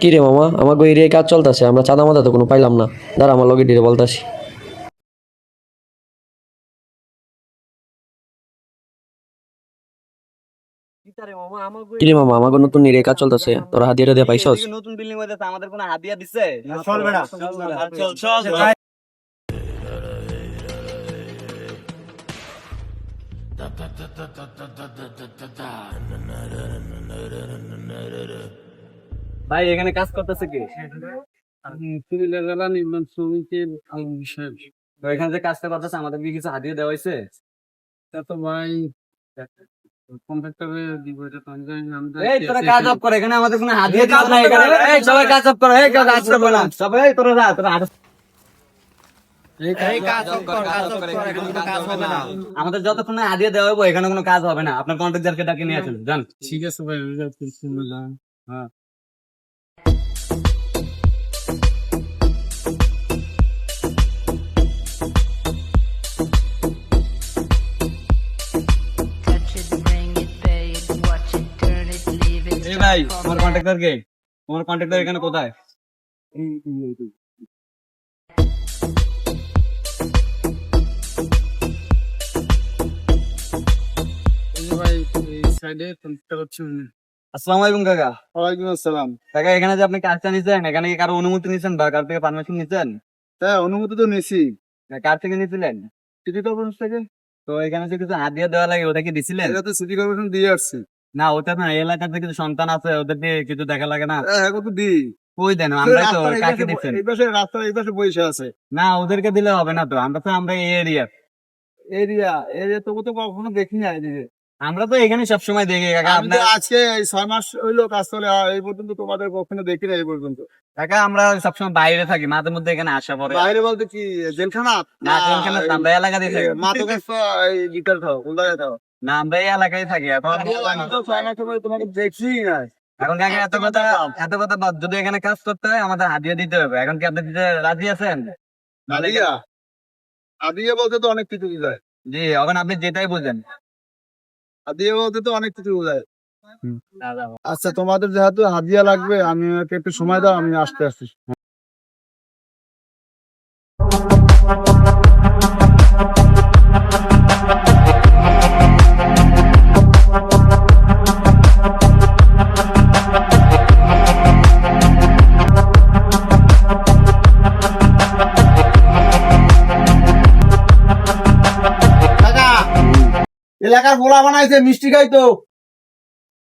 কি রে মামা আমাকে এরিয়ায় কাজ চলতেছে আমরা চাঁদা মাদা তো কোনো পাইলাম না দাঁড়া আমার লগে ডিরে বলতাছি কি রে মামা আমাকে নতুন এরিয়ায় কাজ চলতেছে তোরা দিয়ে পাইছস নতুন বিল্ডিং হইতেছে আমাদের কোনো হাদিয়া দিছে চলবে না। চল চল ভাই এখানে কাজ করতেছে কি? নির্মাণ শ্রমিকের তো এখানে যে কাজটা করতেছে আমাদের কি কিছু হাদিয়া দেওয়া হয়েছে? তা তো ভাই কন্ট্রাক্টরে দিব এটা তো আমি জানি না আমি তো এই তোরা কাজ আছি। করে এখানে আমাদের কোনো হাদিয়া দিবে না এখানে। এই সবাই কাজ অফ করো এই কাজ করবে না সবাই তোরা যা তোরা হাত এই কাজ অফ কর, কাজ অফ কর, এখানে কোনো কাজ হবে না। আমাদের যতক্ষণ না হাদিয়া দেওয়া হবে এখানে কোনো কাজ হবে না। আপনার কন্ট্রাক্টরকে ডাকে নিয়ে আসেন যান ঠিক আছে ভাই। হ্যাঁ। ভাই তোমার কন্ট্রাক্টর কে তোমার কন্ট্রাক্টর এখানে কোথায় এই যে ভাই এই সাইডে কন্ট্রাক্টর হচ্ছে উনি। আসসালামু আলাইকুম কাকা। ওয়ালাইকুম আসসালাম। কাকা এখানে যে আপনি কাজটা নিছেন? এখানে কি কারও অনুমতি নিছেন বা কার থেকে পারমিশন নিছেন? হ্যাঁ অনুমতি তো নিছি। কার থেকে নিছিলেন? সিটি কর্পোরেশন থেকে। তো এখানে যে কিছু হাদিয়া দেওয়া লাগে ওটা কি দিছিলেন? এটা তো সিটি কর্পোরেশন দিয়ে আসছি। না ওটা না এই এলাকাতে কিছু সন্তান আছে ওদেরকে কিছু দেখা লাগে না। হ্যাঁ এখন তো দিই। ওই দেন আমরাই তো কাকে দিচ্ছেন এই পাশে রাস্তার এই পাশে বসে আছে। না ওদেরকে দিলে হবে না তো আমরা তো আমরা এই এরিয়া এরিয়া এরিয়া তো তো কখনো দেখি না এদিকে আমরা তো এখানে সবসময় দেখি কাকা আপনার আজকে এই ছয় মাস হইল কাজ চলে এই পর্যন্ত তোমাদের কখনো দেখি না এই পর্যন্ত। কাকা আমরা সবসময় বাইরে থাকি মাঝে মধ্যে এখানে আসা পরে বাইরে বলতে কি জেলখানা? না এখানে আমরা এলাকা দিয়ে থাকি। মা তোকে গিটার খাও খাও না আমরা এই এলাকায় থাকি এখন। তো ছয় মাস ধরে তোমাকে দেখছি না এখন কাকা এত কথা এত কথা বাদ যদি এখানে কাজ করতে হয় আমাদের হাদিয়া দিতে হবে। এখন কি আপনি দিতে রাজি আছেন? আদিয়া বলতে তো অনেক কিছু জি এখন আপনি যেটাই বুঝেন। হাদিয়া বলতে তো অনেক কিছু বোঝায়। আচ্ছা তোমাদের যেহেতু হাদিয়া লাগবে আমি একটু সময় দাও আমি আসতে আসছি। এলাকার বোলা বানাইছে মিষ্টি খাইতো।